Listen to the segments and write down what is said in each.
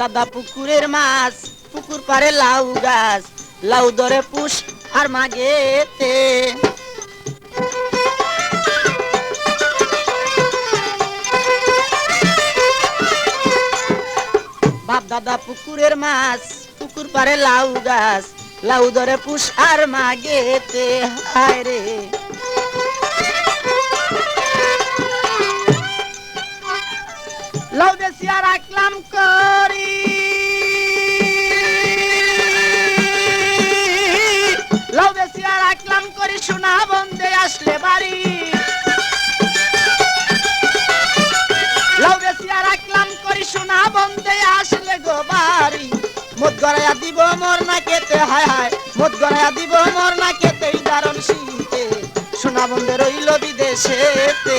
দাদা পুকুরের মাছ, পুকুর পারে লাউ গাছ, লাউ ধরে পুষ আর মাগেতে। বাপ দাদা পুকুরের মাছ, পুকুর পারে লাউ গাছ, লাউ ধরে পুষ আর মাগেতে। হায় রে। বেশিয়া রাখলাম করি। লাউ বেশিয়া রাখলাম করি, সোনা বন্দে আসলে বাড়ি। লাউ বেশিয়া রাখলাম করি, সোনা আসলে গো বাড়ি। মদ গড়াইয়া দিব মোর না কেতে হায় হায়। মদ গড়াইয়া দিব মোর না কেতে দারণ শীতে। সোনা বন্দে রইল বিদেশেতে।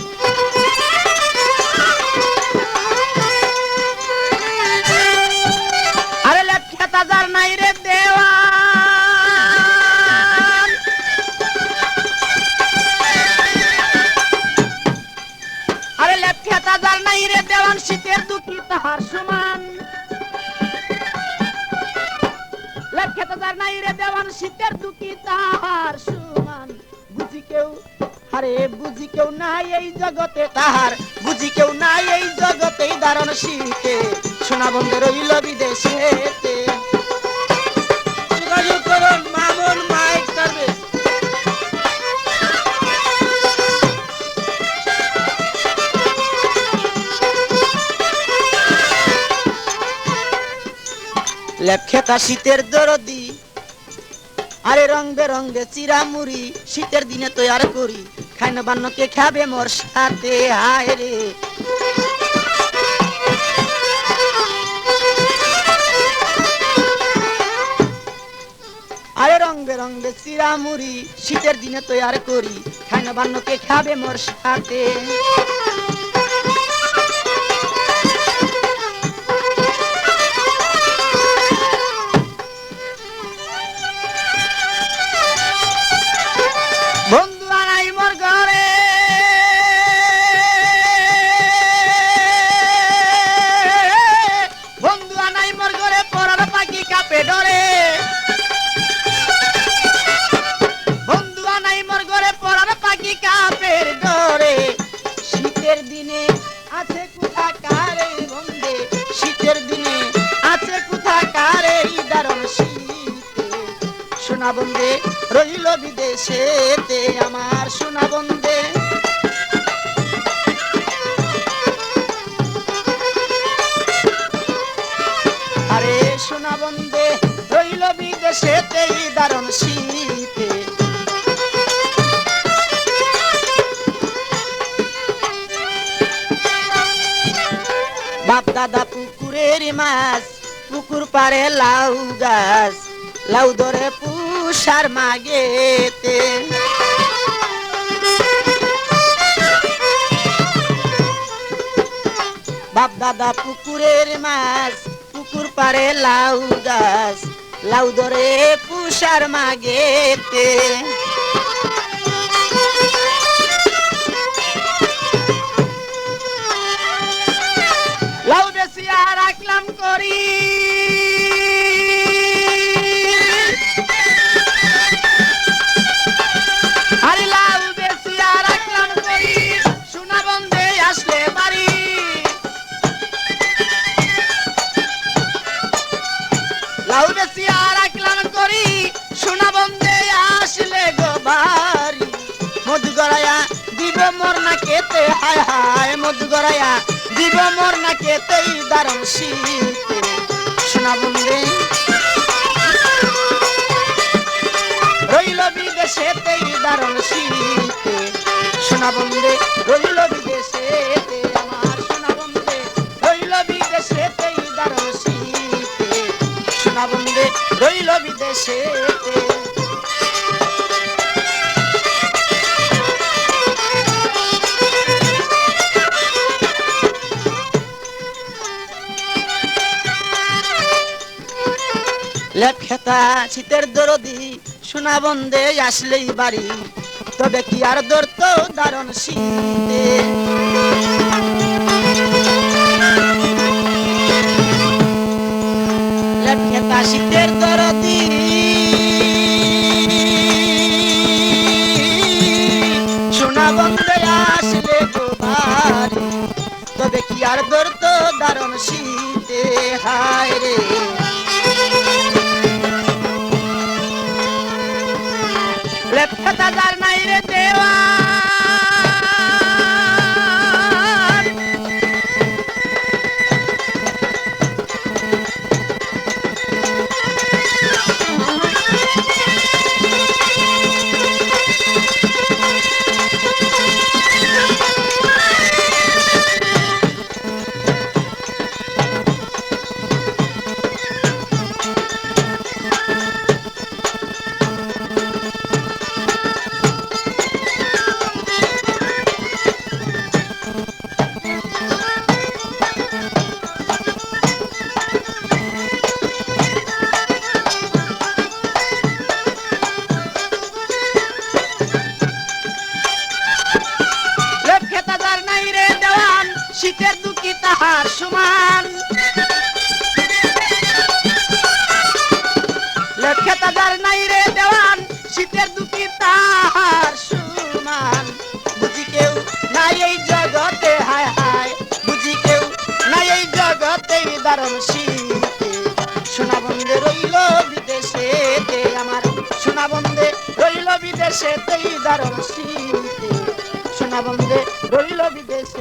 তাহার সমান। যার নাই রে দেওয়ান, শীতের দুটি তাহার সমান। বুঝি কেউ আরে বুঝি কেউ নাই এই জগতে তাহার। বুঝি কেউ নাই এই জগতে দারণ শীতে। সোনা বন্ধে রইল বিদেশেতে লেখেতা শীতের দরদি। আরে রং বেরঙ্গে চিরামুড়ি, শীতের দিনে তৈয়ার করি। খাই না বান্নকে খাবে মোর সাথে হায় রে। আরে রং বেরঙ্গে চিরামুড়ি, শীতের দিনে তৈয়ার করি। খাই না বান্নকে খাবে মোর সাথে রইল বিদেশেতে আমার সোনা বন্দে। আরে সোনা বন্দে, রইল বিদেশেতে দারণ শীতে। বাপ দাদা পুকুরের মাছ, পুকুর পারে লাউ গাছ, লাউ ধরে পুষার মাগেতে। বাপ দাদা পুকুরের মাছ, পুকুর পারে লাউ গাছ, লাউ ধরে পুষার মাগেতে। লাউ বেশি আর রাখলাম করি। হায় গড়াইয়া দিব মোর না কেতেই দারুণ শীতে সোনা বন্ধে রইল বিদেশেতেই দারুণ শীতে সোনা বন্ধে রইল বিদেশেতে আমার। সোনা বন্ধে রইল বিদেশেতেই দারুণ শীতে সোনা বন্ধে রইল বিদেশেতে লেপ খেতা শীতের দরদি, সোনা বন্দে আসলেই বাড়ি। তবে কি আর দর তো দারুণ শীতে? লেপ খেতা শীতের দরদি। সোনা বন্ধে আসলে গো তবে কি আর দর তো দারুণ শীতে? হায় রে। 大家 শীতের দুঃখী তাহার সমান। লেখা যার নাই রে দেওয়ান শীতের দুঃখী তাহার সমান। বুঝি কেউ নাই এই জগতে, হায় হায়। বুঝি কেউ নাই এই জগতে, দারুণ শীতে। সোনা বন্ধে রইল বিদেশেতে আমার। সোনা বন্ধে রইল বিদেশেতেই দারুণ শীতে। সোনা বন্ধে রইল বিদেশে